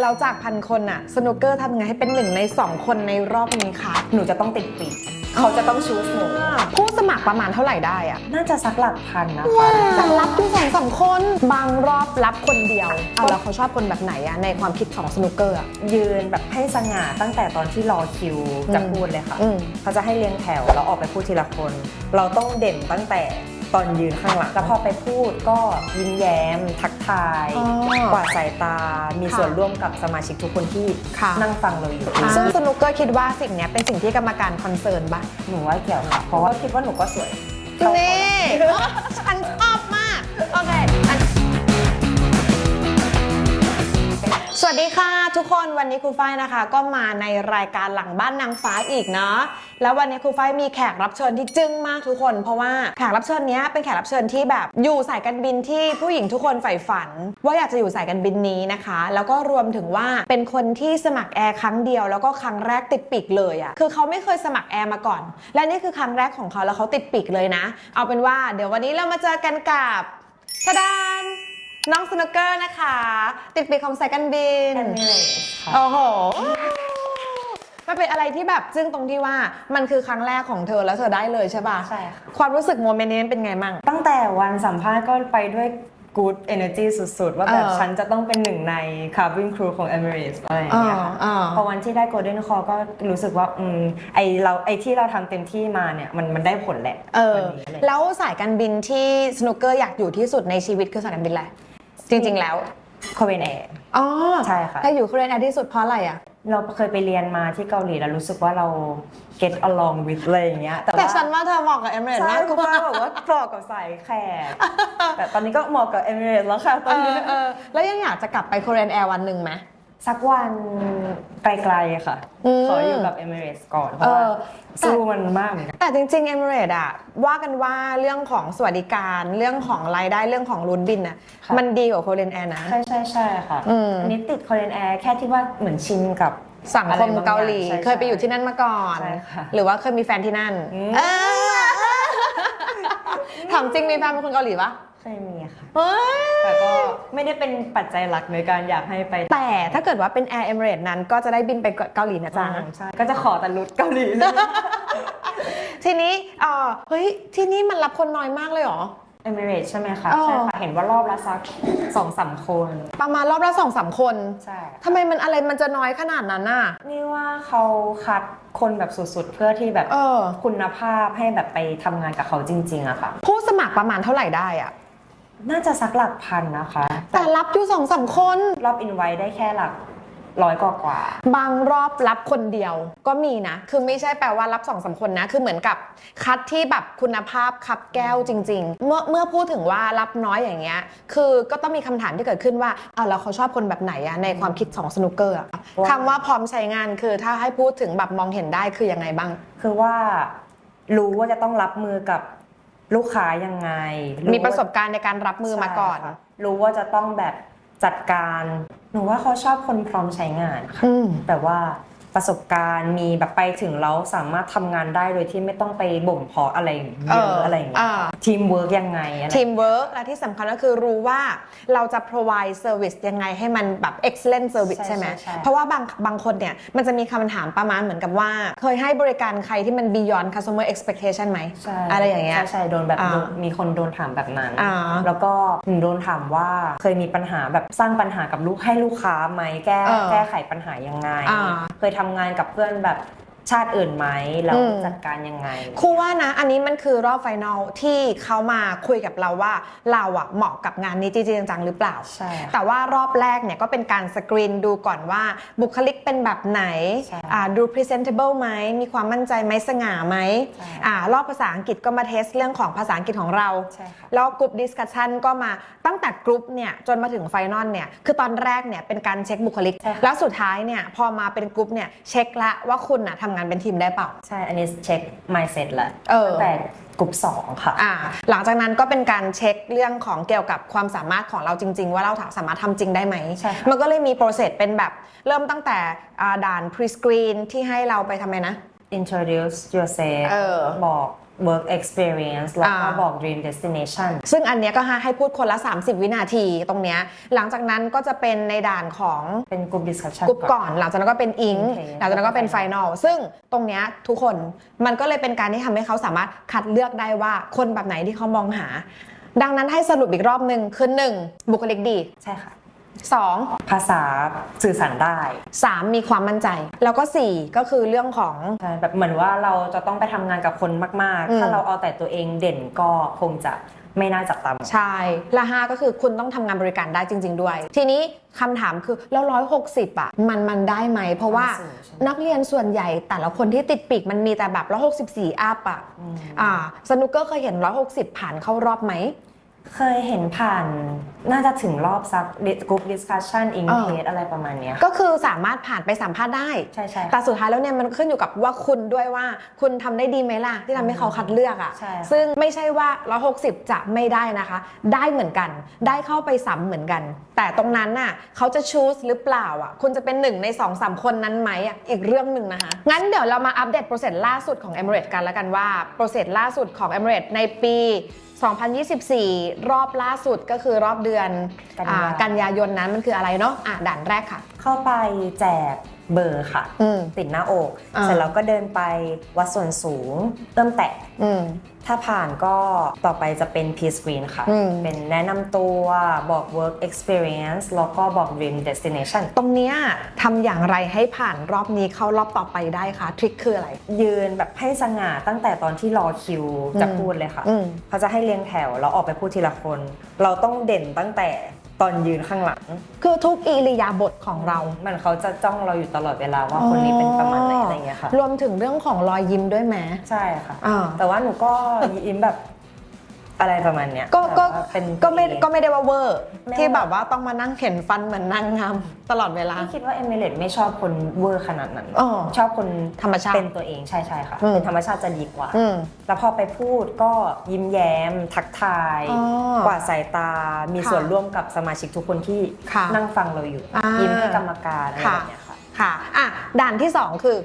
เราจากพันคนอะสนุกเกอร์ทำไงให้เป็นหนึ่งในสองคนในรอบนี้คะหนูจะต้องติดปีกเขาจะต้องชูสหนูผู้สมัครประมาณเท่าไหร่ได้อะน่าจะสักหลักพันนะคะแต่รับอยู่สองสามคน บางรอบรับคนเดียวเอาแล้วเขาชอบคนแบบไหนอะในความคิดของสนุกเกอร์อะยืนแบบให้สง่าตั้งแต่ตอนที่รอคิวจะพูดเลยค่ะอืมเขาจะให้เรียงแถวแล้วออกไปพูดทีละคน เราต้องเด่นตั้งแต่ ตอนยืนข้างหลัง แล้วพอไปพูดก็ยิ้มแย้ม ทักทาย อ๋อกวาดสายตา มีค่ะส่วนร่วมกับสมาชิกทุกคนที่ค่ะ นั่งฟังเราอยู่ซึ่งสนุกเกอร์คิดว่าสิ่งเนี้ยเป็นสิ่งที่กรรมการคอนเซิร์นปะหนูว่าเกี่ยวค่ะเพราะว่าคิดว่าหนูก็สวย นี่ ฉันชอบมาก โอเคอัน สวัสดีค่ะ ทุกคนวันนี้ครูฝ้ายนะคะ ก็มาในรายการหลังบ้านนางฟ้าอีกเนาะแล้ววันนี้ครูฝ้ายมีแขกรับเชิญที่จึ้งมากทุกคน เพราะว่าแขกรับเชิญเนี้ยเป็นแขกรับเชิญที่แบบอยู่สายการบินที่ผู้หญิงทุกคนใฝ่ฝัน ว่าอยากจะอยู่สายการบินนี้นะคะ แล้วก็รวมถึงว่าเป็นคนที่สมัครแอร์ครั้งเดียว แล้วก็ครั้งแรกติดปีกเลยอะคือเขาไม่เคยสมัครแอร์มาก่อน และนี่คือครั้งแรกของเขาแล้วเขาติดปีกเลยนะ เอาเป็นว่า เดี๋ยววันนี้เรามาเจอกันกับทดาน น้องสนุกเกอร์นะคะ ติดปีกของสายการบินค่ะโอ้โห มันเป็นอะไรที่แบบซึ่งตรงที่ว่ามันคือครั้งแรกของเธอแล้วเธอได้เลยใช่ป่ะใช่ค่ะ ความรู้สึกโมเมนต์นี้เป็นไงมั่ง ตั้งแต่วันสัมภาษณ์ก็ไปด้วย good energy สุด ๆ ว่าแบบเออฉันจะต้องเป็นหนึ่งใน cabin crew ของ Emirates อะไรอย่างเงี้ยค่ะอ่าอ่าพอวันที่ได้ golden call ก็รู้สึกว่า อืม ไอเราไอที่เราทำเต็มที่มาเนี่ย มันมันได้ผลแหละเออ วันนี้เลยแล้วสายการบินที่สนุกเกอร์อยากอยู่ที่สุดในชีวิตคือสายการบินอะไร จริง ๆ แล้ว Korean Air อ๋อใช่ค่ะ ถ้าอยู่เครนแอร์ที่สุดเพราะอะไรอะ เราเคยไปเรียนมาที่เกาหลีแล้วรู้สึกว่าเรา get along with อะไรอย่างเงี้ยแต่ว่าฉันว่าเธอเหมาะกับเอเมเรตใช่มากคุณกว่าป้าบอกว่าเหมาะกับสายแขกแต่ตอนนี้ก็เหมาะกับ Emirates แล้วค่ะตเออนอนี้เออแล้วยังอยากจะกลับไปโคเรนแอร์วันหนึ่งไหม สักวันไกลๆค่ะอืมขออยู่กับ Emirates ก่อน เพราะว่าเออสู้มันมากเหมือนกันแต่จริงๆ e m i r a t e อะว่ากันว่าเรื่องของสวัสดิการเรื่องของรายได้เรื่องของรุนบินอะค่ะมันดีกว่าโคเรนแอร์นะ ใช่ใช่ใช่ค่ะอืมอันนี้ติด Korean Air แค่ที่ว่าเหมือนชินกับสังคมเกาหลีอะไรบางอย่างใช่เคยไปอยู่ที่นั่นมาก่อนใช่ค่ะหรือว่าเคยมีแฟนที่นั่นอืมเออ ถามจริงมีแฟนเป็นคนเกาหลีปะเคยมีค่ะ เฮ้ย แต่ก็ไม่ได้เป็นปัจจัยหลักในการอยากให้ไปแต่ถ้าเกิดว่าเป็น Air Emirates นั้นก็จะได้บินไปเกาหลีนะจ๊ะ ใช่ก็จะขอแต่รุดเกาหลีเลย ทีนี้เออเฮ้ย ที่นี่มันรับคนน้อยมากเลยเหรอ Emirates ใช่ไหมคะอ๋อใช่ค่ะ เห็นว่ารอบละสักสองสามคน ประมาณรอบละสองสามคนใช่ทำไมมันอะไรมันจะน้อยขนาดนั้นน่ะ นี่ว่าเขาคัดคนแบบสุดๆ เพื่อที่แบบเออ คุณภาพให้แบบไปทำงานกับเขาจริงๆอะค่ะ ผู้สมัครประมาณเท่าไหร่ได้อะน่าจะสักหลักพันนะคะ แต่รับอยู่สองสามคน รอบอินไว้ได้แค่หลัก ร้อยกว่ากว่า บางรอบรับคนเดียวก็มีนะ คือไม่ใช่แปลว่ารับสองสามคนนะ คือเหมือนกับคัดที่แบบคุณภาพคับแก้วจริง ๆ เมื่อเมื่อพูดถึงว่ารับน้อยอย่างเงี้ย คือก็ต้องมีคำถามที่เกิดขึ้นว่าอ่าแล้วเขาชอบคนแบบไหนอะในความคิดของสนุกเกอร์อะว่าคำว่าพร้อมใช้งานคือถ้าให้พูดถึงแบบมองเห็นได้คือยังไงบ้าง คือว่ารู้ว่าจะต้องรับมือกับลูกค้ายังไง มีประสบการณ์ในการรับมือมาก่อนใช่ค่ะรู้ว่าจะต้องแบบ จัดการ หนูว่าเขาชอบคนพร้อมใช้งานค่ะอืมแบบว่า ประสบการณ์ มีแบบไปถึงแล้วสามารถทำงานได้โดยที่ไม่ต้องไปบ่มเพาะอะไรเยเออะอออะไรอย่างเงี้ยอ่า ทีมเวิร์กยังไงอะไร ทีมเวิร์กและที่สำคัญก็คือรู้ว่าเราจะ provide service ยังไงให้มันแบบ excellent service ใช่ใช่ไหม ใช่ใช่ เพราะว่าบางบางคนเนี่ยมันจะมีคำถามประมาณเหมือนกับว่า เคยให้บริการใครที่มัน beyond customer expectation ไหม ใช่อะไรอย่างเงี้ย ใช่ใช่โดนแบบอ่าโดนมีคนโดนถามแบบนั้น อ่าแล้วก็หนูโดนถามว่าเคยมีปัญหาแบบสร้างปัญหากับลูกให้ลูกค้าไหมแก้เออแก้ไขปัญหายังไง อ่า เคยทำงานกับเพื่อนแบบ ชาติอื่นไหมแล้วอืมจัดการยังไงครูว่านะ อันนี้มันคือรอบไฟนอลที่เขามาคุยกับเราว่าเราอะเหมาะกับงานนี้จริงๆจังๆหรือเปล่าใช่ค่ะแต่ว่ารอบแรกเนี่ยก็เป็นการสกรีนดูก่อนว่าบุคลิกเป็นแบบไหนใช่อ่าดู presentable ไหมมีความมั่นใจไหมสง่าไหมใช่อ่ารอบภาษาอังกฤษก็มาเทสเรื่องของภาษาอังกฤษของเราใช่ค่ะแล้วกลุ่มดิสคัชชันก็มาตั้งแต่กลุ่มเนี่ยจนมาถึงไฟนอลเนี่ยคือตอนแรกเนี่ยเป็นการเช็คบุคลิกใช่ค่ะแล้วสุดท้ายเนี่ยพอมาเป็นกลุ่มเนี่ยเช็คละว่าคุณอะทำงานเป็นทีมได้เปล่า ใช่ อันนี้เช็ค mindset แหละเออ ตั้งแต่กลุ่มสองค่ะ อ่าหลังจากนั้นก็เป็นการเช็คเรื่องของเกี่ยวกับความสามารถของเราจริง ๆ ว่าเราสามารถทำจริงได้ไหม ใช่ค่ะ มันก็เลยมีโปรเซสเป็นแบบเริ่มตั้งแต่อ่าด่าน pre screen ที่ให้เราไปทำไมนะ introduce yourself เออ บอก work experience แล้วก็อ่าบอก dream destination ซึ่งอันเนี้ยก็ให้พูดคนละ 30 วินาทีตรงเนี้ยหลังจากนั้นก็จะเป็นในด่านของเป็น group discussion กรุ๊ปก่อน หลังจากนั้นก็เป็นอิงโอเคหลังจากนั้นก็เป็นไฟนอลซึ่งตรงเนี้ยทุกคนมันก็เลยเป็นการที่ทำให้เขาสามารถคัดเลือกได้ว่าคนแบบไหนที่เขามองหา ดังนั้นให้สรุปอีกรอบหนึ่งคือหนึ่งบุคลิกดีใช่ค่ะ สองภาษาสื่อสารได้สามมีความมั่นใจ แล้วก็สี่ก็คือเรื่องของ ใช่แบบเหมือนว่าเราจะต้องไปทำงานกับคนมาก อืม ๆ ถ้าเราเอาแต่ตัวเองเด่นก็คงจะไม่น่าจับตามอง ใช่และห้าก็คือคุณต้องทำงานบริการได้จริง ๆ ด้วย ทีนี้คำถามคือแล้วร้อยหกสิบอะมันมันได้ไหม เพราะว่าสูงใช่ไหม นักเรียนส่วนใหญ่แต่ละคนที่ติดปีกมันมีแต่แบบร้อยหกสิบสี่อัพอะอืมอ่าสนุกเกอร์เคยเห็นร้อยหกสิบผ่านเข้ารอบไหม เคยเห็นผ่านน่าจะถึงรอบซัก group discussion in เออ case อะไรประมาณเนี้ยก็คือสามารถผ่านไปสัมภาษณ์ได้ ใช่ใช่แต่สุดท้ายแล้วเนี่ยมันขึ้นอยู่กับว่าคุณด้วยว่าคุณทำได้ดีไหมล่ะ ที่ทำให้เขาคัดเลือกอะ่ะใช่ค่ะ ซึ่งไม่ใช่ว่า160จะไม่ได้นะคะ ได้เหมือนกัน ได้เข้าไปซ้ำเหมือนกัน แต่ตรงนั้นน่ะเขาจะ choose หรือเปล่าอะ คุณจะเป็นหนึ่งใน2อสคนนั้นไหมอะอีกเรื่องหนึ่งนะคะ งั้นเดี๋ยวเรามาอัปเดตโปรเซสล่าสุดของ e m i r a t e s กันแล้วกันว่าโปรเซสล่าสุดของ e m i r a t e s ในปี 2024 รอบล่าสุดก็คือรอบเดือนกันยาอ่ากันยายนนั้นมันคืออะไรเนาะอะด่านแรกค่ะ เข้าไปแจก เบอร์ค่ะ อืม ติดหน้าอก อ่า เสร็จแล้วก็เดินไปวัดส่วนสูงเริ่มแตะ อืม ถ้าผ่านก็ต่อไปจะเป็น P screen ค่ะ อืม เป็นแนะนำตัวบอก work experience แล้วก็บอก dream destination ตรงเนี้ยทำอย่างไรให้ผ่านรอบนี้เข้ารอบต่อไปได้คะทริคคืออะไร ยืนแบบให้สง่าตั้งแต่ตอนที่รอคิวจะพูดเลยค่ะ อืม เขาจะให้เรียงแถวแล้วออกไปพูดทีละคน เราต้องเด่นตั้งแต่ ตอนยืนข้างหลัง คือทุกอิริยาบถของเราเหมันเขาจะจ้องเราอยู่ตลอดเวลาว่าคนนี้เป็นประมาณไหนอะไรอย่างเงี้ยค่ะ รวมถึงเรื่องของรอยยิ้มด้วยไหมใช่ค่ะ อ่า แต่ว่าหนูก็ยิ้มแบบ อะไรประมาณเนี้ยก็ก็แบบว่าเป็นก็ไม่ตัวเองก็ไม่ได้ว่าเวอร์ไม่ที่ว่าแบบว่าต้องมานั่งเข็นฟันเหมือนนางงามตลอดเวลาพี่คิดว่าเอมิเลตไม่ชอบคนเวอร์ขนาดนั้น อ๋อ ชอบคนธรรมชาติเป็นตัวเองใช่ใช่ค่ะ อืม เป็นธรรมชาติจะดีกว่า อืม แล้วพอไปพูดก็ยิ้มแย้ม ทักทาย อ๋อกวาดสายตา มีค่ะส่วนร่วมกับสมาชิกทุกคนที่ค่ะนั่งฟังเราอยู่ อ่ายิ้ยิ้มให้กรรมการอะไรค่ะ แบบเนี้ยค่ะ ค่ะอะด่านที่ 2 คือ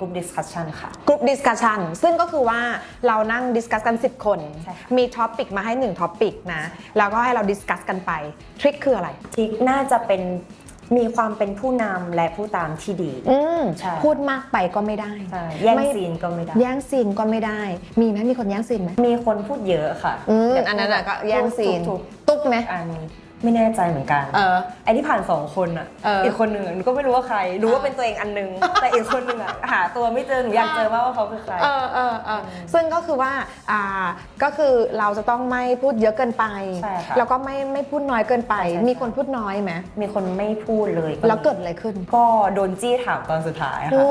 กลุ่ม discussion ค่ะ กลุ่มดิสคัชชันซึ่งก็คือว่าเรานั่งดิสคัสกัน 10 คน ใช่ค่ะ มีท็อปิกมาให้1ท็อปิกนะ แล้วก็ให้เราดิสคัสกันไปทริคคืออะไร ทิกน่าจะเป็นมีความเป็นผู้นำและผู้ตามที่ดี อืมใช่ พูดมากไปก็ไม่ได้ใช่แย่งไม่ซีนก็ไม่ได้ แย่งซีนก็ไม่ได้ มีไหมมีคนแย่งซีนไหมมีคนพูดเยอะค่ะอืมแบบอันนั้นอะก็แย่งซีนทุกตุ๊บไหมๆอัน ไม่แน่ใจเหมือนกันเออ ไอ้ที่ผ่านสองคนอะเอออีอีกคนหนึ่งอะหนูก็ไม่รู้ว่าใคร รู้ว่าเป็นตัวเองอันนึง แต่อีกคนหนึ่งอะหาตัวไม่เจอหนูอยากเจอมากว่าเขาคือใคร เออเออเออซึ่งก็คือว่าอ่าก็คือเราจะต้องไม่พูดเยอะเกินไป ใช่ค่ะแล้วก็ไม่ไม่พูดน้อยเกินไป ใช่ใช่ มีคนพูดน้อยไหมมีคนไม่พูดเลยแล้วเกิดอะไรขึ้นก็โดนจี้ถามตอนสุดท้ายโอ้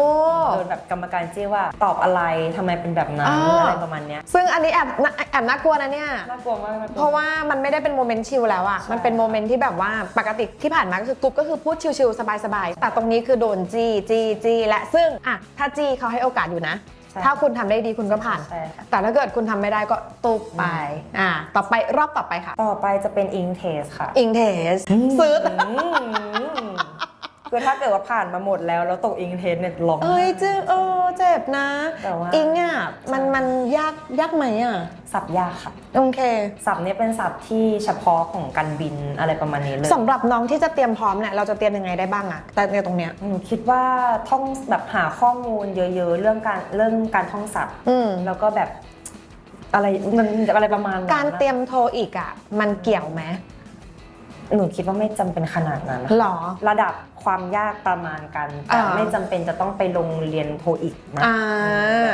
ค่ะโดนแบบกรรมการจี้ว่าตอบอะไรทำไมเป็นแบบนั้นอ่า อะไรประมาณเนี้ยซึ่งอันนี้แอบน่าแอบน่ากลัวนะเนี่ย น่ากลัวมากน่ากลัวเพราะว่ามันไม่ได้เป็นโมเมนต์ชิลแล้วอะใช่มันเป็นโมเมนต์ที่แบบว่าปกติที่ผ่านมาก็คือกรุ๊ปก็คือพูดชิลๆสบายๆ แต่ตรงนี้คือโดนจี้จี้จี้และซึ่งอะถ้าจี้เขาให้โอกาสอยู่นะ ใช่ถ้าคุณทำได้ดีคุณก็ผ่าน ใช่ค่ะ แต่ถ้าเกิดคุณทำไม่ได้ก็ตุบไปอ่าต่อไปรอบต่อไปค่ะ ต่อไปจะเป็นอิงเทสค่ะ อิงเทสซื้อม คือถ้าเกิดว่าผ่านมาหมดแล้วแล้วตกอิงเทสเนี่ยร้อง เอ้ยจื้อเออเจ็บนะแต่ว่า อิงอะมันมันยากยากไหมอะสับยากค่ะ โอเคศัพท์เนี้เป็นศัพท์ที่เฉพาะของการบินอะไรประมาณนี้เลย สำหรับน้องที่จะเตรียมพร้อมเนี่ยเราจะเตรียมยังไงได้บ้างอะแต่ในตรงเนี้ย หนูคิดว่าท่องแบบหาข้อมูลเยอะๆ เรื่องการเรื่องการท่องศัพท์อืม แล้วก็แบบอะไรมันอะไรประมาณนั้นการเตรียมโทรอีกอะมันเกี่ยวไหม หนูคิดว่าไม่จำเป็นขนาดนั้นนะคะหรอ ระดับความยากประมาณกันแต่อ่า ไม่จำเป็นจะต้องไปลงเรียนโทอีกนะอ่า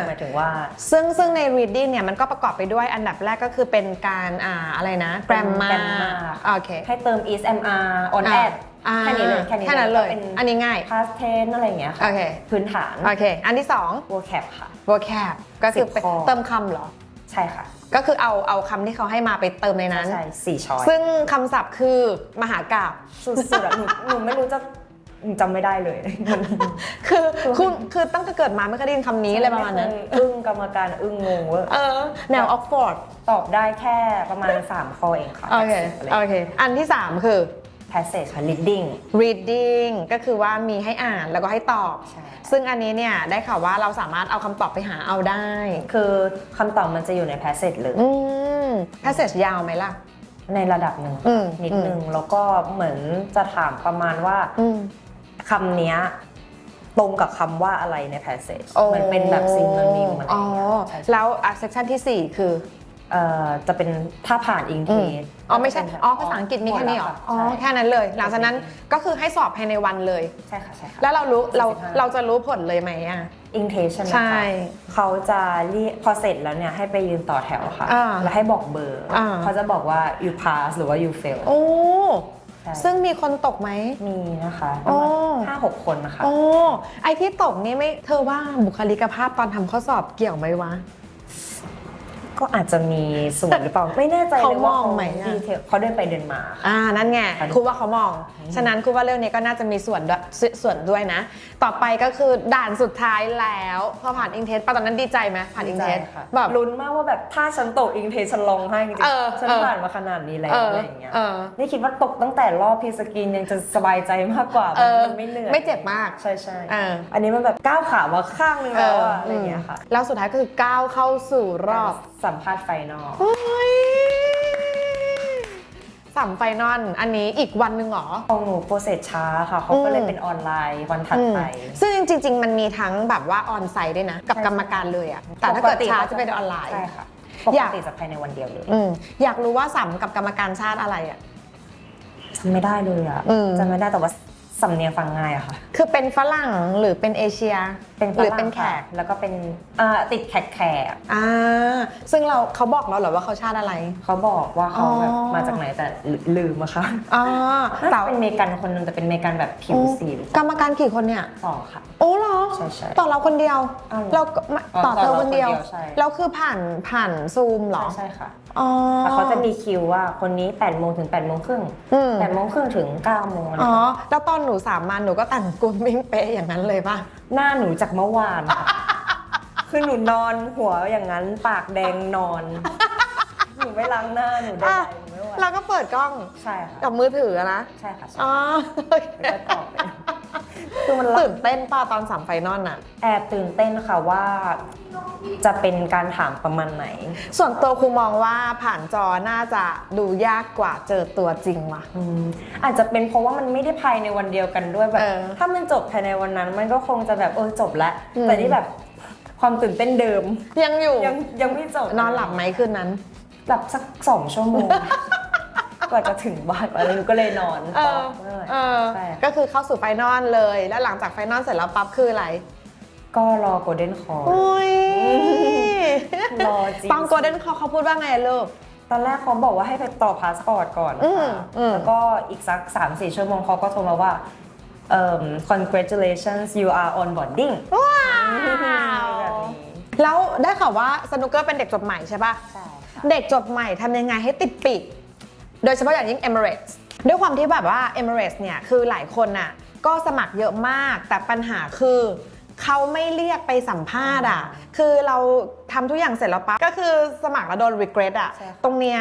หมายถึงว่า ซึ่งซึ่งใน reading เนี่ยมันก็ประกอบไปด้วยอันดับแรกก็คือเป็นการอ่าอะไรนะ grammar grammar โอเคให้เติม is mr on อ่า ad อ่าแค่นี้เลยแค่นี้แค่นั้นเลย ก็เป็น อันนี้ง่าย past tense อะไรอย่างเงี้ยค่ะโอเค พื้นฐาน โอเค อันที่ vocab ค่ะ2 vocab ก็คือสิบเป็นข้อ เติมคำเหรอ ใช่ค่ะ ก็คือเอาเอาคำที่เขาให้มาไปเติมในนั้น ใช่สี่ช้อยซึ่งคำศัพท์คือมหากาบ สุดๆอะหนูหนูไม่รู้จะหนูจำไม่ได้เลยมัน คือคุณคือตั้งแต่เกิดมาไม่เคยได้ยินคำนี้เลยประมาณนั้น ไเคยอึ้งกรรมการอึ้งงงเว่าเออ แนวออกฟอร์ด ตอบได้แค่ประมาณ 3 ข้อเองค่ะ โอเคจากสิบอะไร โอเค อันที่ 3 คือ passage ค่ะ reading reading ก็คือว่ามีให้อ่านแล้วก็ให้ตอบ ใช่ ซึ่งอันนี้เนี่ยได้ข่าวว่าเราสามารถเอาคำตอบไปหาเอาได้ คือคำตอบมันจะอยู่ใน passage เลย อืม passage ยาวไหมล่ะ ในระดับหนึ่งอืมนิดนึงแล้วก็เหมือนจะถามประมาณว่าอืม คำเนี้ยตรงกับคำว่าอะไรใน passage โอ้เหมือนเป็นแบบ synonym อะไรอย่างเงี้ย อ๋อใช่ใช่แล้วอะ section ที่ 4 คือ เอ่อจะเป็นถ้าผ่านอิงเทอืมสอ๋อไม่ใช่ อ๋อภาษาอังกฤษมีแค่นี้เหรอ อ๋อแค่นั้นเลย หลังจากนั้นก็คือให้สอบภายในวันเลย ใช่ค่ะใช่ค่ะแล้วเรารู้เรา45เราจะรู้ผลเลยไหมอะ อิงเทสใช่ไหมใช่คะเขาจะเรียกพอเสร็จแล้วเนี่ยให้ไปยืนต่อแถวค่ะ อ่าแล้วให้บอกเบอร์อ่า เขาจะบอกว่า you pass หรือว่า you fail โอ้ ใช่ซึ่งมีคนตกไหม มีนะคะอ๋อห้าหกคนนะคะ โอ้ ไอที่ตกนี่ไม่ เธอว่าบุคลิกภาพตอนทำข้อสอบเกี่ยวไหมวะ ก็อาจจะมีส่วนหรือเปล่าไม่แน่ใจเลยว่าเขามองไหมอะ ดีเทลเขาเดินไปเดินมาค่ะอ่านั่นไงอันนี้ ครูว่าเขามอง ฉะนั้นครูว่าเรื่องนี้ก็น่าจะมีส่วนด้วยสส่วนด้วยนะ ต่อไปก็คือด่านสุดท้ายแล้วพอผ่านอิงเทสปะตอนนั้นดีใจไหมผ่านอิงเทสค่ะแบบ ลุ้นมากว่าแบบถ้าฉันตกอิงเทสฉันร้องไห้จริงเออๆฉันเออ ผ่านมาขนาดนี้แล้วเอออะไรอย่างเงี้ยเออ นี่คิดว่าตกตั้งแต่รอบพีสกรีนยังจะสบายใจมากกว่าเออมันไม่เหนื่อยไม่เจ็บมากใช่ใช่เออ อันนี้มันแบบก้าวขามาข้างนึงแล้วอะอะไรอย่างเงี้ยค่ะ แล้วสุดท้ายก็คือก้าวเข้าสู่รอบสัมภาษณ์ไฟนอลเฮ้ยสัมไฟนอลอันนี้อีกวันหนึ่งเหรอ ของหนูโปรเซสช้าค่ะ เขาก็เลยอืมเป็นออนไลน์วันถัดไปอืมซึ่งจริง ๆ มันมีทั้งแบบว่าออนไซต์ด้วยนะ กับใช่กรรมการเลยอะแต่ถ้าเกิดช้าจะเป็นออนไลน์ ใช่ค่ะปอกยากติจะภายในวันเดียวเลยอืมอยากรู้ว่าสัมกับกรรมการชาติอะไรอะจำไม่ได้เลยอะอืมจำไม่ได้แต่ว่า สำเนียงฟังง่ายอะค่ะ คือเป็นฝรั่งหรือเป็นเอเชียเป็นหรือฝรั่งเป็นแขกค่ะแล้วก็เป็นอ่าติดแขกแขกอ่าซึ่งเราเขาบอกเราเหรอว่าเขาชาติอะไร เขาบอกว่าเขาแบบอ๋อ มาจากไหนแต่ลืมอะค่ะอ่าน่าแต่จะเป็นเมกันคนหนึงแต่เป็นเมกันแบบผิวสีหรือกรรมการกี่คนเนี่ย สองค่ะ โอ้เหรอ ใช่ใช่ต่อเราคนเดียว อ้าวเหรอเราก็ไม่อ๋อต่อเธอต่อเราคนเดียว คนเดียวใช่ แล้วคือผ่านผ่านซูมเหรอ ใช่ค่ะ อ๋อ แต่เขาจะมีคิวว่าคนนี้8ปดโมงถึง8ปดโมงครึ่งอืม แปดโมงครึ่งถึง9ก้าโมงอะไรอ๋อ แล้วตอนหนูสามมันหนูก็แต่งกุมบิ้งเป๊ะอย่างนั้นเลยป่ะ หน้าหนูจากเมื่อวานค่ะ คือหนูนอนหัวอย่างนั้นปากแดงนอน หนูไม่ล้างหน้าหนูได้อะ หนูไม่ไหวเราก็เปิดกล้องใช่ค่ะกับมือถืออะนะ ใช่ค่ะใช่อ๋อโอเค แล้วก็ตอบไป คือมันรัตื่กนเต้นป่ะตอนสามไฟนอลอะแอบตื่นเต้นค่ะว่าจะเป็นการถามประมาณไหน ส่วนตัวครูมองว่าผ่านจอน่าจะดูยากกว่าเจอตัวจริงว่ะอืมอาจจะเป็นเพราะว่ามันไม่ได้ภายในวันเดียวกันด้วยแบบ เออถ้ามันจบภายในวันนั้น มันก็คงจะแบบเออจบแล้วอืม แต่นี่แบบความตื่นเต้นเดิม ยังอยู่ยังยังไม่จบนอนหลับไหมคืนนั้น หลับสักสองชั่วโมง กว่าจะถึงบ้านอะไรหนูก็เลยนอนเอต่อไม่ไหวเออใช่ก็คือเข้าสู่ไฟนอลเลย แล้วหลังจากไฟนอลเสร็จแล้วปั๊บคืออะไรก็รอโกลเด้นคอร์อุ้ยรอจริงตอนโกลเด้นคอเขาพูดว่าไงอะลูกตอนแรกเขาบอกว่าให้ไปต่อพาสปอร์ตก่อนอืมค่ะอืมแล้วก็อีกสัก 3-4 ชั่วโมงเขาก็โทรมาว่าเอ่อ congratulations you are onboarding ว้าแบบนี้แล้วได้ข่าวว่าสนุกเกอร์เป็นเด็กจบใหม่ใช่ป่ะใช่ค่ะเด็กจบใหม่ทำยังไงให้ติดปีก โดยเฉพาะอย่างยิ่ง Emirates ด้วยความที่แบบว่า Emirates เนี่ยคือหลายคนน่ะก็สมัครเยอะมาก แต่ปัญหาคือเขาไม่เรียกไปสัมภาษณ์อะ คือเรา ทำทุกอย่างเสร็จแล้วปั๊บก็คือสมัครแล้วโดน regret อะใช่ค่ะ ตรงเนี้ย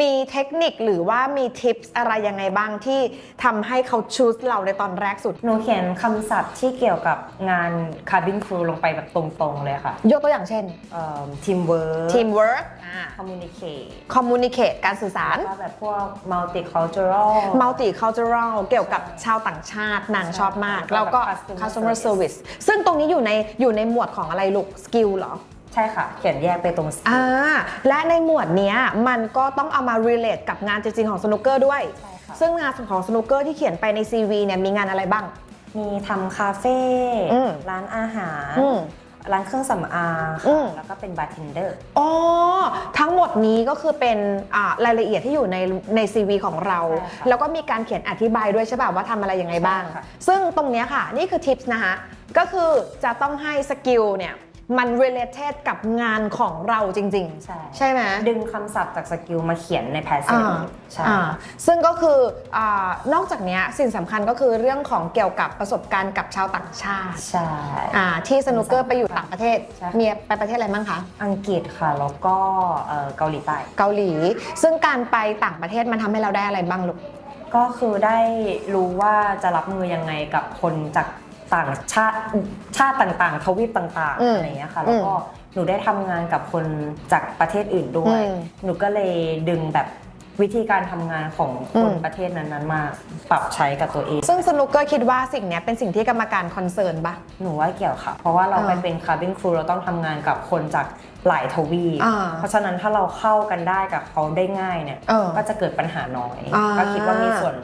มีเทคนิคหรือว่ามีทิปส์อะไรยังไงบ้างที่ทำให้เขา choose เราในตอนแรกสุด หนูเขียนคำศัพท์ที่เกี่ยวกับงาน cabin crew ลงไปแบบตรงๆเลยค่ะยกตัวอย่างเช่นเอ่อ teamwork teamwork อ่า communicate communicate การสื่อสารแล้วก็แบบพวก multicultural multicultural เกี่ยวกับชาวต่างชาตินางชอบมากใช่แล้วก็ customer customer service service ซึ่งตรงนี้อยู่ในอยู่ในหมวดของอะไรลูก skill เหรอ ใช่ค่ะ เขียนแยกไปตรงอ่าและในหมวดเนี้ยมันก็ต้องเอามา relate กับงานจริงๆของสนุกเกอร์ด้วย ใช่ค่ะ ซึ่งงานของสนุกเกอร์ที่เขียนไปใน CV เนี่ยมีงานอะไรบ้าง มีทำคาเฟ่อืม ร้านอาหาร อืม ร้านเครื่องสำอางอืค่ะมแล้วก็เป็นบาร์เทนเดอร์ อ๋อ ทั้งหมดนี้ก็คือเป็นอ่ารายละเอียดที่อยู่ในใน CV ของเรา ใช่ค่ะแล้วก็มีการเขียนอธิบายด้วยใช่ป่ะว่าทำอะไรยังไงบ้าง ใช่ค่ะ ซึ่งตรงเนี้ยค่ะ นี่คือทิปส์นะคะก็คือจะต้องให้สกิลเนี่ย มัน related กับงานของเราจริง ๆ ใช่ใช่ไหมดึงคำศัพท์จากสกิลมาเขียนในแพสเซจอ่า ใช่ อ่าซึ่งก็คืออานอกจากเนี้ยสิ่งสำคัญก็คือเรื่องของเกี่ยวกับประสบการณ์กับชาวต่างชาติใช่ อ่าที่สนุกเกอร์ไปอยู่ต่างประเทศใช่ค่ะมีไปประเทศอะไรบ้างคะ อังกฤษค่ะ แล้วก็เอ่อเกาหลีใต้ เกาหลี ซึ่งการไปต่างประเทศมันทำให้เราได้อะไรบ้างลูก ก็คือได้รู้ว่าจะรับมือยังไงกับคนจาก ต่างชาติชาติต่างๆ ทวีปต่างอืๆมอะไรอย่างเงี้ยค่ะ แล้วก็หนูได้ทำงานกับคนจากประเทศอื่นด้วย อืม หนูก็เลยดึงแบบวิธีการทำงานของคนอืมประเทศนั้นๆมาปรับใช้กับตัวเอง ซึ่งสนุกเกอร์คิดว่าสิ่งเนี้ยเป็นสิ่งที่กรรมการคอนเซิร์นปะ หนูว่าเกี่ยวค่ะ เพราะว่าเราอ่าไปเป็นคาร์บินครูเราต้องทำงานกับคนจากหลายทวีปอ่าเพราะฉะนั้นถ้าเราเข้ากันได้กับเขาได้ง่ายเนี่ย เออก็จะเกิดปัญหาน้อย อ่า ก็คิดว่ามีส่วน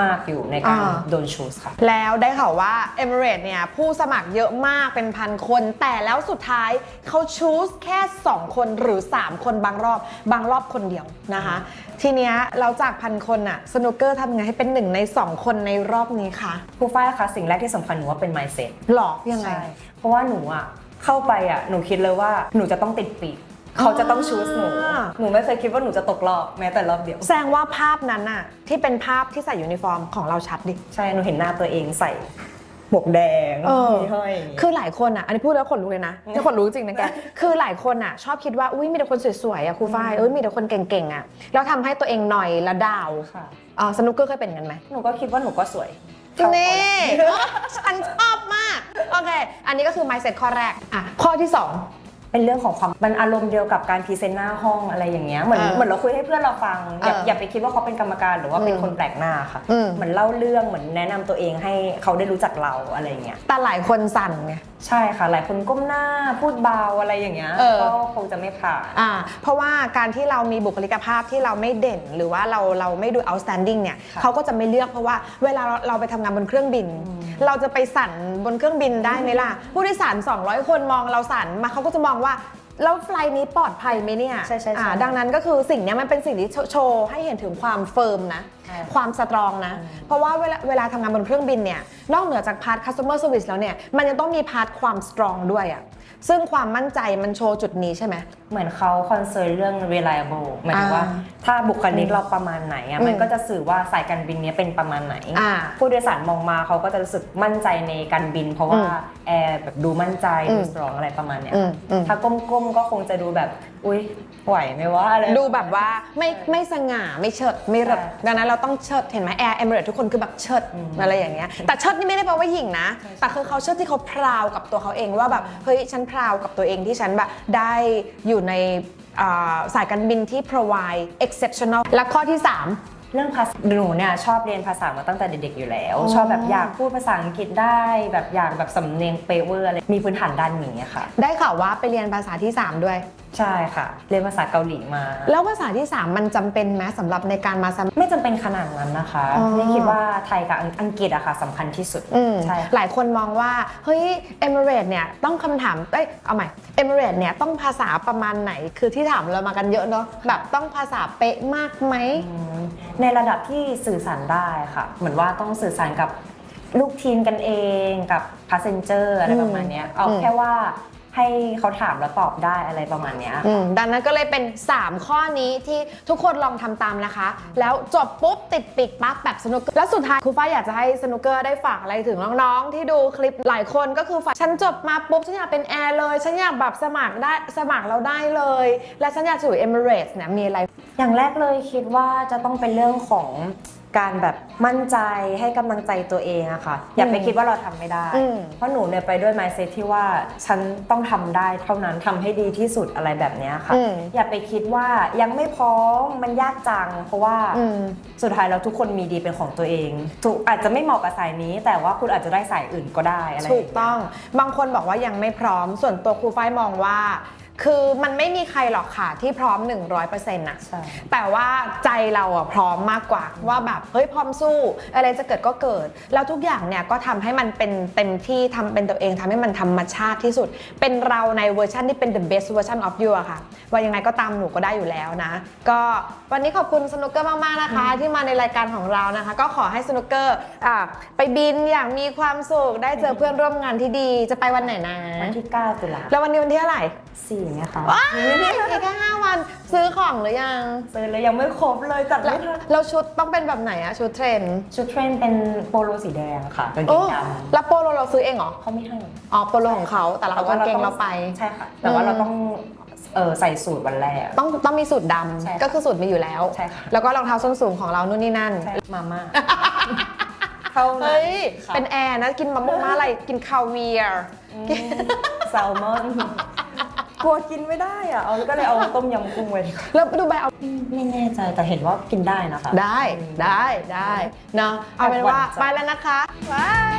มากอยู่ในการอ่า โดนชูสค่ะ แล้วได้ข่าวว่า e m i r a t e s เนี่ยผู้สมัครเยอะมากเป็นพันคน แต่แล้วสุดท้ายเขาชูสแค่ 2 คนหรือ 3 คนบางรอบบางรอบคนเดียวนะคะ ทีเนี้ยเราจากพันคนอะสนุกเกอร์ทำไงให้เป็นหนึ่งใน 2 คนในรอบนี้คะครูฝ้ายคะสิ่งแรกที่สำคัญหนูว่าเป็น mindset หรอยังไง ใช่เพราะว่าหนูอะเข้าไปอะหนูคิดเลยว่าหนูจะต้องติดปีก เขาจะต้องชูสหนูอ่าหนูไม่เคยคิดว่าหนูจะตกรอบแม้แต่รอบเดียว แสดงว่าภาพนั้นน่ะ ที่เป็นภาพที่ใส่ยูนิฟอร์มของเราชัดดิ ใช่ หนูเห็นหน้าตัวเองใส่หมวกแดงเออ มีห้อยคือหลายคนอะ อันนี้พูดแล้วขนลุกเลยนะจะขนลุกจริงนะแก คือหลายคนอะ ชอบคิดว่า อุ้ยมีแต่คนสวยๆอะครูฝ้ายเอ้ยมีแต่คนเก่งๆอะ แล้วทำให้ตัวเองหน่อยละดาวค่ะ เออสนุกเกอร์เคยเป็นกันไหม หนูก็คิดว่าหนูก็สวยเท่าเขานี่แหละฉันชอบมาก โอเค อันนี้ก็คือ mindset ข้อแรก อะ ข้อที่ 2 เป็นเรื่องของความมันอารมณ์เดียวกับการพรีเซนต์หน้าห้องอะไรอย่างเงี้ยเหมือนเออเหมือนเราคุยให้เพื่อนเราฟังอย่าเอออย่าไปคิดว่าเขาเป็นกรรมการหรือว่าเป็นอืมคนแปลกหน้าค่ะอืม เหมือนเล่าเรื่องเหมือนแนะนำตัวเองให้เขาได้รู้จักเราอะไรอย่างเงี้ย แต่หลายคนสั่นไง ใช่ค่ะ หลายคนก้มหน้าพูดเบาอะไรอย่างเงี้ยเออ ก็คงจะไม่ผ่าน อ่าเพราะว่าการที่เรามีบุคลิกภาพที่เราไม่เด่น หรือว่าเราเราไม่ดู outstanding เนี่ยค่ะเขาก็จะไม่เลือกเพราะว่าเวลาเราเราไปทำงานบนเครื่องบิน เราจะไปสั่นบนเครื่องบินได้ไหมล่ะผู้โดยสาร 200 คนมองเราสั่นมาเขาก็จะมองว่า แล้วไฟลท์นี้ปลอดภัยไหมเนี่ยใช่ใช่ใช่อ่าดังนั้นก็คือสิ่งเนี้ยมันเป็นสิ่งที่โชโชว์ให้เห็นถึงความเฟิร์มนะ ใช่ความสตรองนะ เพราะว่าเวลาเวลาทำงานบนเครื่องบินเนี่ย นอกเหนือจากพาร์ท customer service แล้วเนี่ย มันยังต้องมีพาร์ทความสตรองด้วยอะซึ่งความมั่นใจมันโชว์จุดนี้ใช่ไหม เหมือนเขาคอนเซิร์นเรื่อง reliable หมายถึงว่าอ่าถ้าบุคลิกเราประมาณไหนอะอืมมันก็จะสื่อว่าสายการบินเนี้ยเป็นประมาณไหนอ่าผู้โดยสารมองมาเขาก็จะรู้สึกมั่นใจในการบิน เพราะว่าอืมแอร์แบบดูมั่นใจอืดูมสตรองอะไรประมาณเนี้ยอืมอืมถ้าก้มๆก็คงจะดูแบบอุ้ยไหวไหมวะอะไรดูแบบว่าไม่ไม่สง่าไม่เชิดไม่เริดใช่ดังนั้นเราต้องเชิดเห็นไหมแอร์เอมิเรทุกคนคือแบบเชิดอืมอะไรอย่างเงี้ยแต่เชิดนี่ไม่ได้แปลว่าหญิงนะใช่ใช่แต่คือเขาเชิดที่เขาพราวกับตัวเขาเองว่าแบบเฮ้ยฉันพราวกับตัวเองที่ฉันแบบได้อยู่ในอ่าสายการบินที่ provide exceptional และข้อที่ 3เรื่องภาษาหนูเนี่ยชอบเรียนภาษามาตั้งแต่เด็กๆอยู่แล้วอ๋อชอบแบบอยากพูดภาษาอังกฤษได้ แบบอยากแบบสำเนียงเป๊ะเวอร์อะไรมีพื้นฐานด้านนี้อะค่ะ ได้ข่าวว่าไปเรียนภาษาที่ 3 ด้วย ใช่ค่ะ เรียนภาษาเกาหลีมา แล้วภาษาที่ 3 มันจำเป็นไหมสำหรับในการมาสมัคร ไม่จำเป็นขนาดนั้นนะคะอ๋อ นี่คิดว่าไทยกับอังกฤษอะค่ะสำคัญที่สุด อืมใช่ หลายคนมองว่า เฮ้ยเอมิเรตเนี่ยต้องคำถามเอ้ยเอาใหม่เอมิเรตเนี่ยต้องภาษาประมาณไหนคือที่ถามเรามากันเยอะเนาะแบบต้องภาษาเป๊ะมากไหม อืมในระดับที่สื่อสารได้ค่ะ เหมือนว่าต้องสื่อสารกับลูกทีมกันเองกับพาสเซนเจอร์อะไรประมาณเนี้ยเอาอืม แค่ว่า ให้เขาถามแล้วตอบได้อะไรประมาณเนี้ย อืมดังนั้นก็เลยเป็น 3 ข้อนี้ที่ทุกคนลองทำตามนะคะ แล้วจบปุ๊บติดปีกปั๊บแบบสนุกเกอร์แล้วสุดท้ายครูฟ้าอยากจะให้สนุกเกอร์ได้ฝากอะไรถึงน้องๆ ที่ดูคลิปหลายคนก็คือฝากฉันจบมาปุ๊บ ฉันอยากเป็นแอร์เลย ฉันอยากแบบสมัครได้สมัครเราได้เลย และฉันอยากจะอยู่เอมิเรตส์เนี่ยมีอะไร อย่างแรกเลยคิดว่าจะต้องเป็นเรื่องของ การแบบมั่นใจให้กำลังใจตัวเองอะค่ะ อย่าไปอืมคิดว่าเราทำไม่ได้ อืม เพราะหนูเนี่ยไปด้วย mindset ที่ว่าฉันต้องทำได้เท่านั้นทำให้ดีที่สุดอะไรแบบเนี้ยค่ะ อืมอย่าไปคิดว่ายังไม่พร้อมมันยากจัง เพราะว่าอืม สุดท้ายแล้วทุกคนมีดีเป็นของตัวเองถูกอาจจะไม่เหมาะกับสายนี้ แต่ว่าคุณอาจจะได้สายอื่นก็ได้อะไรถูกต้อง บางคนบอกว่ายังไม่พร้อม ส่วนตัวครูฝ้ายมองว่า คือมันไม่มีใครหรอกค่ะที่พร้อม 100%นะใช่แต่ว่าใจเราอะพร้อมมากกว่าว่าแบบเฮ้ยพร้อมสู้ อะไรจะเกิดก็เกิด แล้วทุกอย่างเนี่ยก็ทำให้มันเป็นเต็มที่ทำเป็นตัวเองทำให้มันธรรมชาติที่สุด เป็นเราในเวอร์ชันที่เป็น the best version of you อะค่ะ ว่ายังไงก็ตามหนูก็ได้อยู่แล้วนะ ก็วันนี้ขอบคุณสนุกเกอร์มาก ๆ นะคะ ที่มาในรายการของเรานะคะ ก็ขอให้สนุกเกอร์อะไปบินอย่างมีความสุขได้เจอเพื่อนร่วมงานที่ดีจะไปวันไหนนะวันที่ 9 ตุลาแล้ววันนี้วันที่เท่าไหร่สี่เนี่ยค่ะว้ายอีกแค่ห้าวัน ซื้อของหรือยัง ซื้อเลยยังไม่ครบเลยจัดแล้วไม่ทันแล้วชุดต้องเป็นแบบไหนอะชุดเทรนด์ชุดเทรนเป็นโปโลสีแดงค่ะกางเกโอ้งดแล้วโปโลเราซื้อเองเหรอำเขาไม่ให้อ๋อโปโลของเขาแต่เราเอากางเกงเราไป ใช่ค่ะ แต่ว่าอืมเราต้องเออใส่สูตรวันแรก ต้องต้องมีสูตรดใช่ค่ะำก็คือสูตรมีอยู่แล้ว ใช่ค่ะ แล้วก็รองเท้าส้นสูงของเรานู่นนี่นั่น ใช่มาม่าเข้ามาเฮ้ย ค่ะเป็นแอร์นะ กินมะม่วงมาอะไรกินคาเวียร์แซลมอน กลัวกินไม่ได้อะ เอาก็เลยเอาต้มยำกุ้งไว้แล้วดูใบเอาไม่แน่ใจแต่เห็นว่ากินได้นะคะ ได้ได้ได้เนาะเอาเป็นว่าไปแล้วนะคะบาย